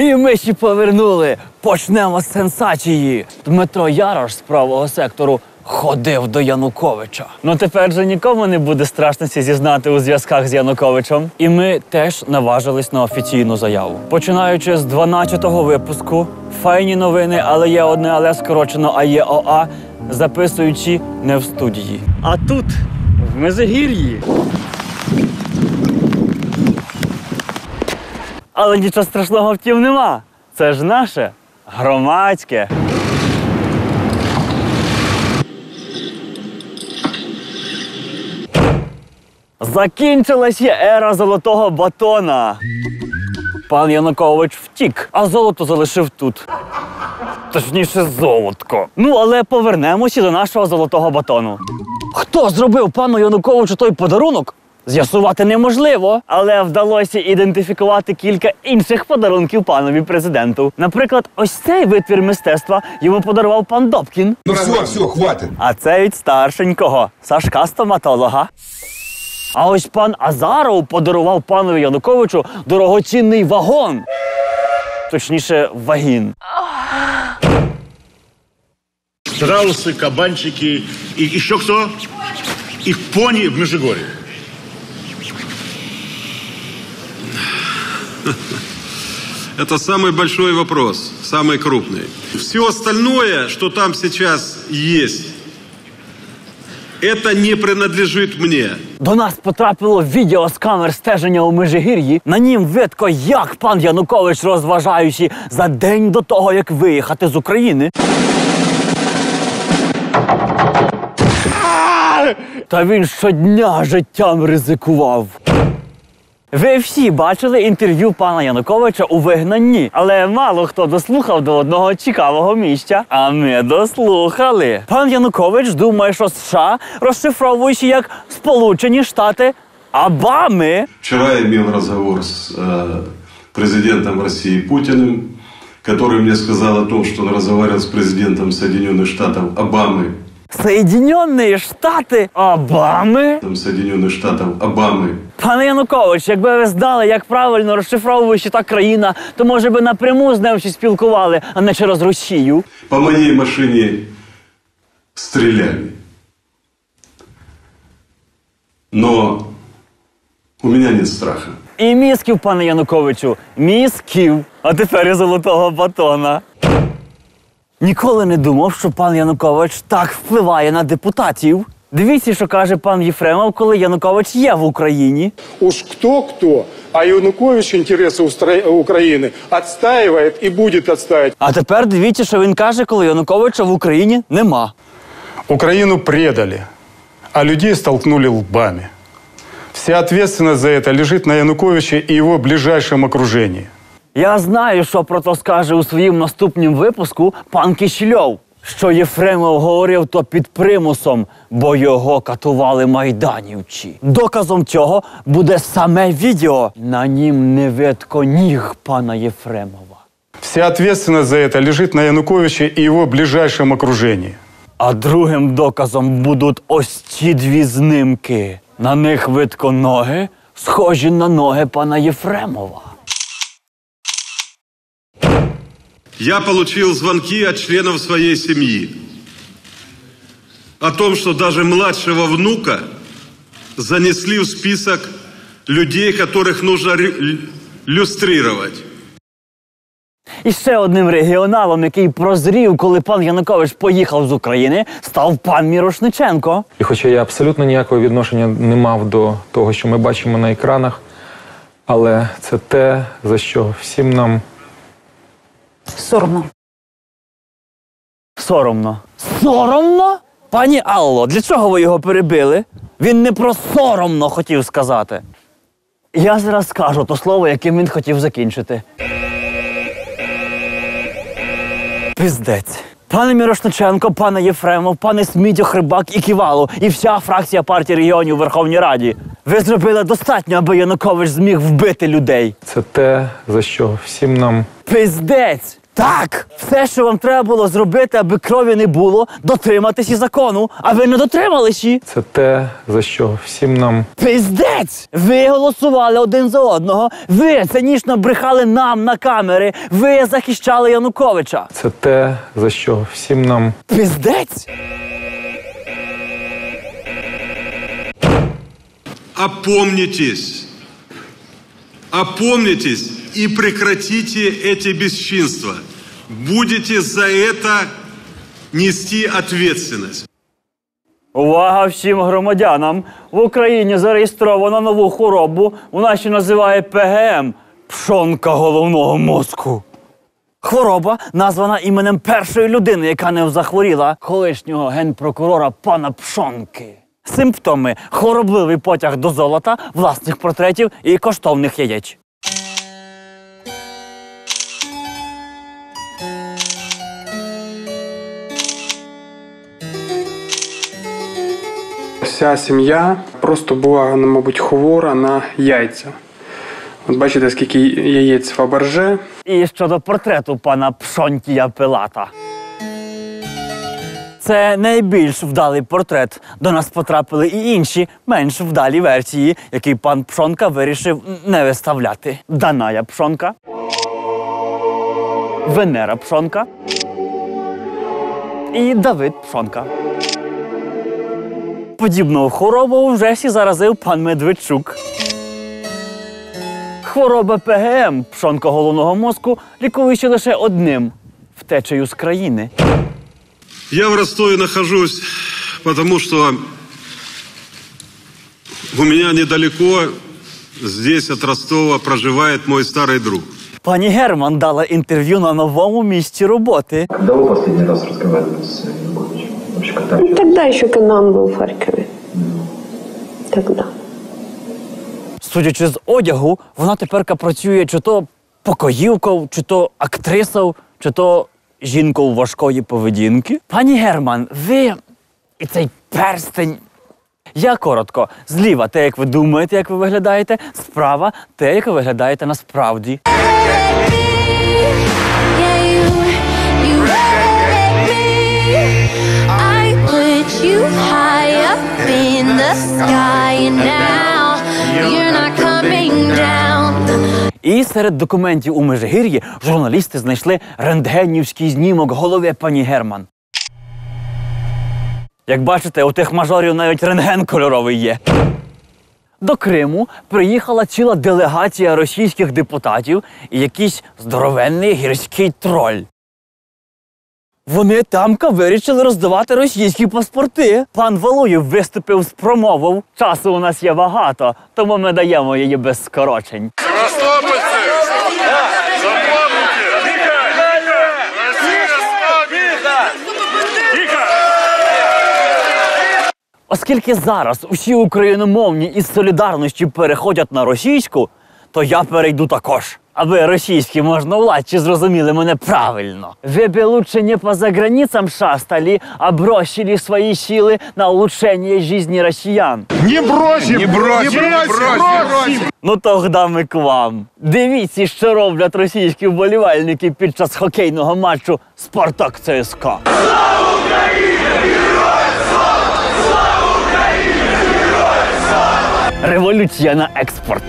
І ми ще повернули. Почнемо з сенсації. Дмитро Ярош з правого сектору ходив до Януковича. Ну тепер же нікому не буде страшності зізнати у зв'язках з Януковичем. І ми теж наважились на офіційну заяву. Починаючи з 12-го випуску, файні новини, але є одне, але скорочено АЄОА, записуючи не в студії. А тут, в Межигір'ї. Але нічого страшного втім нема. Це ж наше громадське. Закінчилась є ера золотого батона. Пан Янукович втік, а золото залишив тут. Точніше, золотко. Ну, але повернемося до нашого золотого батону. Хто зробив пану Януковичу той подарунок? З'ясувати неможливо, але вдалося ідентифікувати кілька інших подарунків панові президенту. Наприклад, ось цей витвір мистецтва йому подарував пан Добкін, Ну все, все, хватит. а це від старшенького Сашка стоматолога. А ось пан Азаров подарував панові Януковичу дорогоцінний вагон. Точніше, вагін. Страусы, кабанчики и еще кто? И пони в Межигорье. Это самый большой вопрос, самый крупный. Все остальное, что там сейчас есть, это не принадлежит мне. До нас потрапило відео з камер стеження у Межигір'ї. На нім видко, як пан Янукович розважаючи за день до того, як виїхати з України. Та він щодня життям ризикував. Ви всі бачили інтерв'ю пана Януковича у вигнанні, але мало хто дослухав до одного цікавого місця. А ми дослухали. Пан Янукович думає, що США розшифровуючи як Сполучені Штати Обами. Вчера я имел разговор с э, президентом России Путиным, который мне сказал о том, что он разговаривал с президентом Соединенных Штатов Обамы, Соєдинені Штати Обами. там, Соединенных Штатов Обамы. Пане Янукович, якби ви знали, як правильно розшифровуючи та країна, то може би напряму з ним ще спілкували, а не через Росію. По моей машине стреляли. Но у меня нет страха. І мізків, пане Януковичу, мізків, а тепер і золотого батона. Ніколи не думав, що пан Янукович так впливає на депутатів. Дивіться, що каже пан Єфремов, коли Янукович є в Україні. Уж кто-кто, а Янукович интересы Устра- Украины отстаивает и будет отстаивать. А тепер дивіться, що він каже, коли Януковича в Україні нема. Украину предали, а людей столкнули лбами. Вся ответственность за это лежит на Януковиче и его ближайшем окружении. я знаю, що про то скаже у своїм наступнім випуску пан Кишельов. Що Єфремов говорив то під примусом, бо його катували майданівці. Доказом цього буде саме відео. На нім не видко ніг пана Єфремова. Вся ответственность за это лежит на Януковиче и его ближайшем окружении. А другим доказом будуть ось ці дві знимки. На них видко ноги, схожі на ноги пана Єфремова. Я получил звонки от членов своей семьи о том, что даже младшего внука занесли в список людей, которых нужно люстрировать. І ще одним регіоналом, який прозрів, коли пан Янукович поїхав з України, став пан Мірошниченко. І хоча я абсолютно ніякого відношення не мав до того, що ми бачимо на екранах, але це те, за що всім нам Соромно. Соромно. Соромно? Пані Алло, для чого ви його перебили? Він не про соромно хотів сказати. Я зараз скажу то слово, яким він хотів закінчити. Пиздець. Пане Мірошниченко, пане Єфремов, пане Смітьо, Хрибак і Ківало, і вся фракція партії регіонів у Верховній Раді. Ви зробили достатньо, аби Янукович зміг вбити людей. це те, за що всім нам Пиздець! Так, все, що вам треба було зробити, аби крові не було, дотриматися закону, а ви не дотрималися. Це те, за що всім нам Пиздець! Ви голосували один за одного. Ви цинічно брехали нам на камери. Ви захищали Януковича. це те, за що всім нам Пиздець! Опомнитесь. Опомнитесь и прекратите эти бесчинства. Будете за это нести ответственность. Увага всім громадянам! В Україні зареєстровано нову хворобу. Вона ще називає ПГМ пшонка головного мозку. Хвороба названа іменем першої людини, яка не захворіла, колишнього генпрокурора пана Пшонки. Симптоми хворобливий потяг до золота, власних портретів і коштовних яєць. Вся сім'я просто була, ну, мабуть, хвора на яйця. От бачите, скільки яєць Фаберже. І щодо портрету пана Пшонтія Пилата. Це найбільш вдалий портрет. До нас потрапили і інші, менш вдалі версії, які пан Пшонка вирішив не виставляти. Даная Пшонка, Венера Пшонка і Давид Пшонка. Подібного хворобу вже всі заразив пан Медведчук. Хвороба ПГМ, пшонка головного мозку, лікується лише одним втечею з країни. Я в Ростове нахожусь, потому что у меня недалеко, здесь от Ростова, проживает мой старый друг. Пані Герман дала інтерв'ю на новому місці роботи. Вы последний раз разговаривали с Януковичем? Когда Ну, Тогда еще когда был в Харькове. Тогда. Судячи з одягу, вона тепер працює чи то покоївкою, чи то актрисою, чи то жінкою важкої поведінки. Пані Герман, ви і цей перстень. Я коротко, зліва те, як ви думаєте, як ви виглядаєте, справа те, як ви виглядаєте насправді. І серед документів у Межигір'ї журналісти знайшли рентгенівський знімок голови пані Герман. Як бачите, у тих мажорів навіть рентген кольоровий є. До Криму приїхала ціла делегація російських депутатів і якийсь здоровенний гірський троль. Вони тамка вирішили роздавати російські паспорти. Пан Валуєв виступив з промовою. Часу у нас є багато, тому ми даємо її без скорочень. Оскільки зараз усі україномовні із солідарності переходять на російську, то я перейду також. Аби російські можновладці зрозуміли мене правильно. Ви б лучше не по заграницам шастали, а бросили свої сили на улучшення життя росіян. Не бросим! Не бросим! Не бросим! Ну тогда ми к вам. Дивіться, що роблять російські вболівальники під час хокейного матчу Спартак ЦСКА. Революція на експорт.